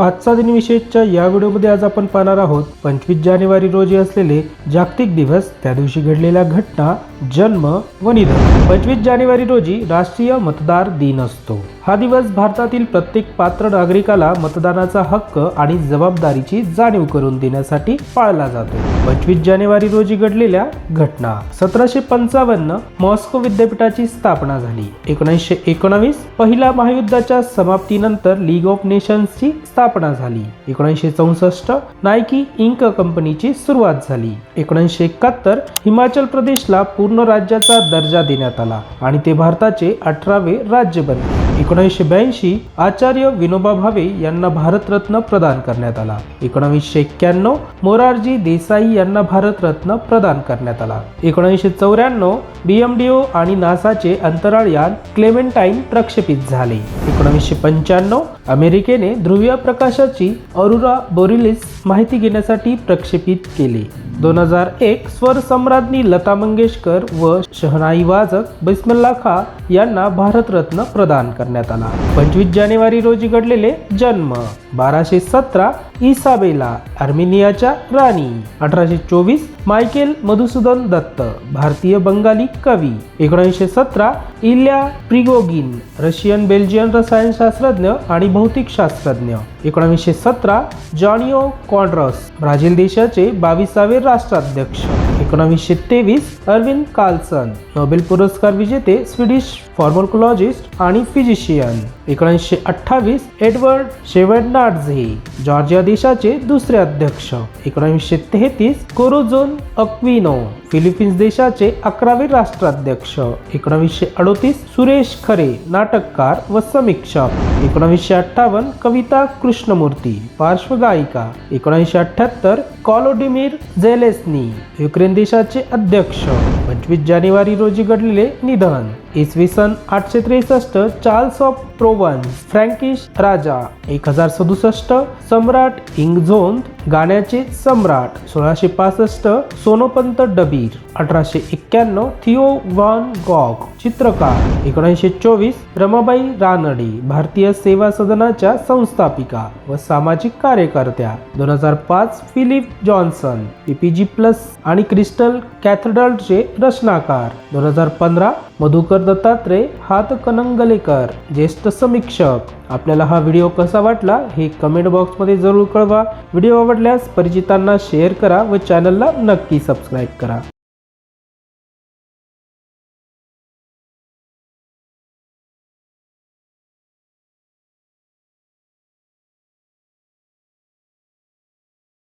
आजचा दिन विशेषच्या या व्हिडिओमध्ये आज आपण पाहणार आहोत पंचवीस जानेवारी रोजी असलेले जागतिक दिवस त्या दिवशी घडलेल्या घटना जन्म व निधन. पंचवीस जानेवारी रोजी राष्ट्रीय मतदार दिन असतो. हा दिवस भारतातील प्रत्येक पात्र नागरिकाला मतदानाचा हक्क आणि जबाबदारीची जाणीव करून देण्यासाठी पाळला जातो पंचवीस जानेवारी रोजी घडलेल्या घटना. सतराशे पंचावन्न मॉस्को विद्यापीठाची स्थापना झाली. एकोणीसशे एकोणावीस पहिल्या महायुद्धाच्या समाप्तीनंतर लीग ऑफ नेशन्सची स्थापना झाली. एकोणीसशे चौसष्ट नायकी इंक कंपनीची सुरुवात झाली. एकोणीसशे एकाहत्तर हिमाचल प्रदेशला पूर्ण राज्याचा दर्जा देण्यात आला आणि ते भारताचे अठरावे राज्य बनले. एकोणीसशे ब्याऐंशी आचार्य विनोबा भावे यांना भारतरत्न प्रदान करण्यात आला. एकोणीसशे एक्क्याण्णव मोरारजी देसाई यांना भारतरत्न प्रदान करण्यात आला. एकोणीसशे चौऱ्याण्णव बीएमडीओ आणि नासाचे अंतराळ यान क्लेमेंटाईन प्रक्षेपित झाले. एकोणीसशे पंच्याण्णव अमेरिकेने ध्रुवीय प्रकाशाची अरुरा बोरिलिस माहिती घेण्यासाठी प्रक्षेपित केले. दोन हजार एक स्वरसम्राज्ञी लता मंगेशकर व शहनाई वाजक बिस्मिल्ला खा यांना भारतरत्न प्रदान करण्यात आला. पंचवीस जानेवारी रोजी घडलेले जन्म. बाराशे सतरा इसाबेला आर्मेनियाच्या राणी. अठराशे चोवीस मायकेल मधुसूदन दत्त भारतीय बंगाली कवी. एकोणीसशे सतरा इल्या प्रिगोगिन रशियन बेल्जियन रसायनशास्त्रज्ञ आणि भौतिकशास्त्रज्ञ. एकोणीसशे सतरा जॉनिओ कॉन्ड्रॉस ब्राझील देशाचे बावीसावे राष्ट्राध्यक्ष. एकोणीसशे तेवीस अरविंद कार्लसन. नोबेल पुरस्कार विजेते स्वीडिश फॉर्मोलॉजिस्ट आणि फिजिशियन. एकोणीसशे अठ्ठावीस एडवर्ड शेवडनाडझे जॉर्जिया देशाचे दुसरे अध्यक्ष. एकोणीसशे तेहतीस कोरोझोन अक्विनो फिलिपिन्स देशाचे अकरावे राष्ट्राध्यक्ष. एकोणीसशे अडोतीस सुरेश खरे नाटककार व समीक्षक. एकोणीसशे अठ्ठावन्न कविता कृष्णमूर्ती पार्श्वगायिका. एकोणीसशे अठ्ठ्याहत्तर कॉलोडिमीर झेलेस्नी युक्रेन देशाचे अध्यक्ष. पंचवीस जानेवारी रोजी घडलेले निधन. इसवी सन आठशे त्रेसष्ट चार्ल्स ऑफ प्रोवन्स फ्रँकिश राजा. एक हजार सदुसष्ट सम्राट इंगझोन गाण्याचे सम्राट. सोळाशे पासष्ट सोनोपंत डबीर. अठराशे एक्क्याण्णव थिओ वॉन गॉग. चित्रकार. एकोणीसशे चोवीस रमाबाई रानडे भारतीय सेवा सदनाच्या संस्थापिका व सामाजिक कार्यकर्त्या. दोन हजार पाच फिलिप जॉन्सन पीपीजी प्लस आणि क्रिस्टल कॅथेड्रलचे रचनाकार. दोन हजार पंधरा मधुकर दत्तात्रय हातकणंगलेकर ज्येष्ठ समीक्षक. आपल्याला हा व्हिडिओ कसा वाटला हे कमेंट बॉक्समध्ये जरूर कळवा. व्हिडिओ आवडल्यास परिचितांना शेअर करा व चॅनलला नक्की सबस्क्राईब करा.